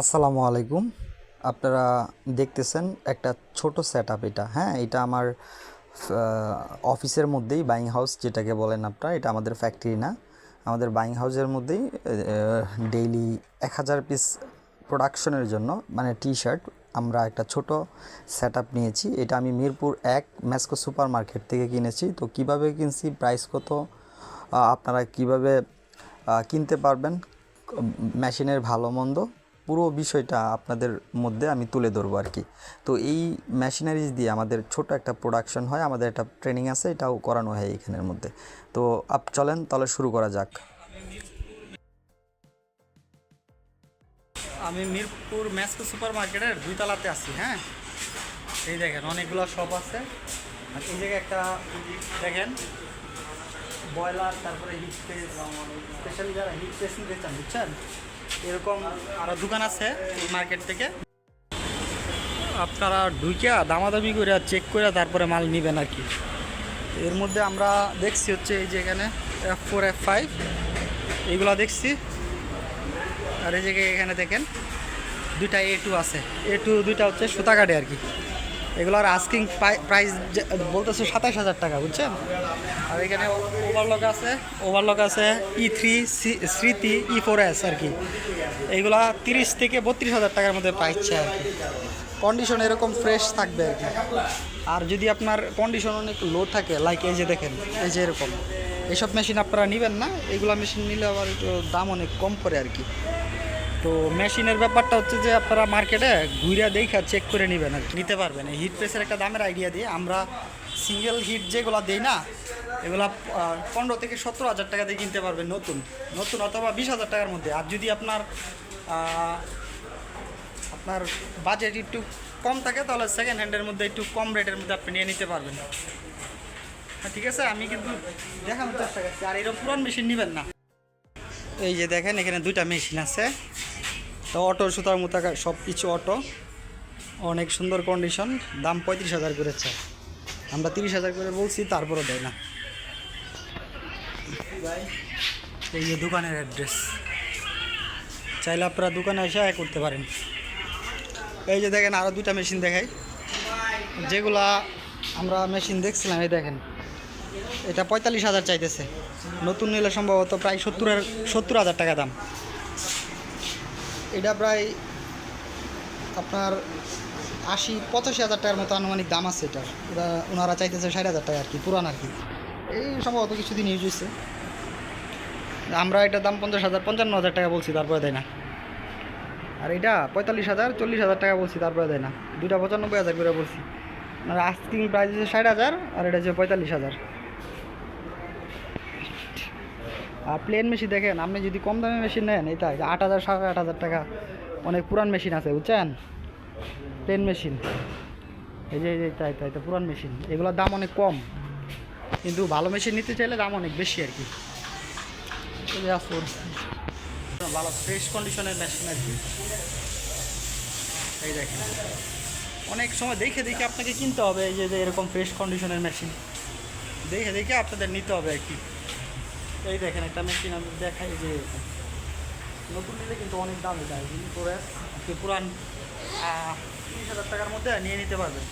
আসসালামু আলাইকুম। আপনারা দেখতেছেন একটা ছোট সেট এটা। হ্যাঁ এটা আমার অফিসের মধ্যেই বাইং হাউস যেটাকে বলেন আপনারা, এটা আমাদের ফ্যাক্টরি না। আমাদের বাইং হাউসের মধ্যেই ডেইলি এক হাজার পিস প্রোডাকশনের জন্য মানে টি শার্ট আমরা একটা ছোট সেট নিয়েছি। এটা আমি মিরপুর এক ম্যাসকো সুপার মার্কেট থেকে কিনেছি। তো কীভাবে কিনছি প্রাইস কত আপনারা কীভাবে কিনতে পারবেন মেশিনের ভালো মন্দ পুরো বিষয়টা আপনাদের মধ্যে আমি তুলে ধরবো আর কি। তো এই মেশিনারিজ দিয়ে আমাদের ছোট একটা প্রোডাকশন হয়, আমাদের একটা ট্রেনিং আছে, এটাও করানো হয় এখানের মধ্যে। তো আপ চলেন, তাহলে শুরু করা যাক। আমি মিরপুর ম্যাসকো সুপার মার্কেটের দুই তলাতে আছি হ্যাঁ? এই দেখেন, অনেকগুলো শপ আছে। আর এই জায়গায় একটা, দেখেন বয়লার তারপরে হিট স্পেশালি যারা হিট প্রেস নিতে চান, বুঝছেন? এরকম আরও দোকান আছে এই মার্কেট থেকে। আপনারা ঢুকিয়া দামাদামি করে চেক করে তারপরে মাল নেবেন আর কি। এর মধ্যে আমরা দেখছি হচ্ছে এই যে এখানে এফ ফোর এফ ফাইভ এইগুলো দেখছি। আর এই জায়গায় এখানে দেখেন, দুইটা এ টু আছে। এ টু দুইটা হচ্ছে সুতা কাটে আর কি। এগুলোর আস্কিং প্রাইস বলতেছে সাতাশ হাজার টাকা, বুঝছেন? আর এখানে ওভারলক আছে ওভারলক আছে ই থ্রি স্মৃতি ই ফোর এস আর কি। এইগুলা তিরিশ থেকে বত্রিশ হাজার টাকার মধ্যে পাইছে আর কি। কন্ডিশন এরকম ফ্রেশ থাকবে আর কি। আর যদি আপনার কন্ডিশন অনেক লো থাকে লাইক এই যে দেখেন, এই যে এরকম। এইসব মেশিন আপনারা নেবেন না, এগুলা মেশিন নিলে আবার দাম অনেক কম পড়ে আর কি। তো মেশিনের ব্যাপারটা হচ্ছে যে আপনারা মার্কেটে ঘুরে দেখা চেক করে নেবেন আর নিতে পারবেন। হিট প্রেসের একটা দামের আইডিয়া দিয়ে আমরা সিঙ্গেল হিট যেগুলো দিই না, এগুলো পনেরো থেকে সতেরো হাজার টাকা দিয়ে কিনতে পারবেন নতুন। নতুন অথবা বিশ হাজার টাকার মধ্যে। আর যদি আপনার আপনার বাজেট একটু কম থাকে, তাহলে সেকেন্ড হ্যান্ডের মধ্যে একটু কম রেটের মধ্যে আপনি নিয়ে নিতে পারবেন। হ্যাঁ ঠিক আছে? আমি কিন্তু দেখানোর চেষ্টা করছি। আর এরকম পুরান মেশিন নেবেন না। এই যে দেখেন, এখানে দুইটা মেশিন আছে। তো অটো, সুতার মতো সব কিছু অটো। অনেক সুন্দর কন্ডিশন দাম পঁয়ত্রিশ হাজার করেছে আমরা তিরিশ হাজার করে বলছি, তারপরও দেয় না। এই যে দোকানের অ্যাড্রেস চাইলে আপনারা দোকানে এসে আয় করতে পারেন। এই যে দেখেন আরও দুটা মেশিন দেখাই। যেগুলা আমরা মেশিন দেখছিলাম, এই দেখেন। এটা পঁয়তাল্লিশ হাজার চাইতেছে। নতুন নিলে সম্ভবত প্রায় সত্তরের সত্তর হাজার টাকা দাম। এটা প্রায় আপনার আশি, পঁচাশি হাজার টাকার মতো আনুমানিক দাম আছে এটার। ওরা, ওনারা চাইতেছে ষাট হাজার টাকা আর কি, পুরান আর কি। এই সম্ভবত কিছুদিন ইউজ হয়েছে আমরা এটার দাম পঞ্চাশ হাজার, পঞ্চান্ন হাজার টাকা বলছি, তারপরে দেয় না। আর এটা পঁয়তাল্লিশ হাজার, চল্লিশ হাজার টাকা বলছি, তারপরে দেয় না। দুইটা পঁচানব্বই হাজার করে বলছি। আর আস্কিং প্রাইস হচ্ছে ষাট হাজার, আর এটা হচ্ছে পঁয়তাল্লিশ হাজার। আর প্লেন মেশিন দেখেন, আপনি যদি কম দামে মেশিন নেন এটা আট হাজার, সাড়ে আট হাজার টাকা, অনেক পুরান মেশিন আছে, বুঝছেন? প্লেন মেশিন এই যে তাই তাই তো পুরান মেশিন এগুলোর দাম অনেক কম। কিন্তু ভালো মেশিন নিতে চাইলে দাম অনেক বেশি আর কি। ভালো ফ্রেশ কন্ডিশনের মেশিন আর কি। এই দেখেন। অনেক সময় দেখে দেখে আপনাকে কিনতে হবে, এই যে এরকম ফ্রেশ কন্ডিশনের মেশিন দেখে দেখে আপনাদের নিতে হবে আর কি। এই দেখেন, একটা মেশিন আমি দেখাই যে নতুন নিলে কিন্তু অনেক দামে যায়। কিন্তু পুরান তিরিশ হাজার টাকার মধ্যে নিয়ে নিতে পারবেন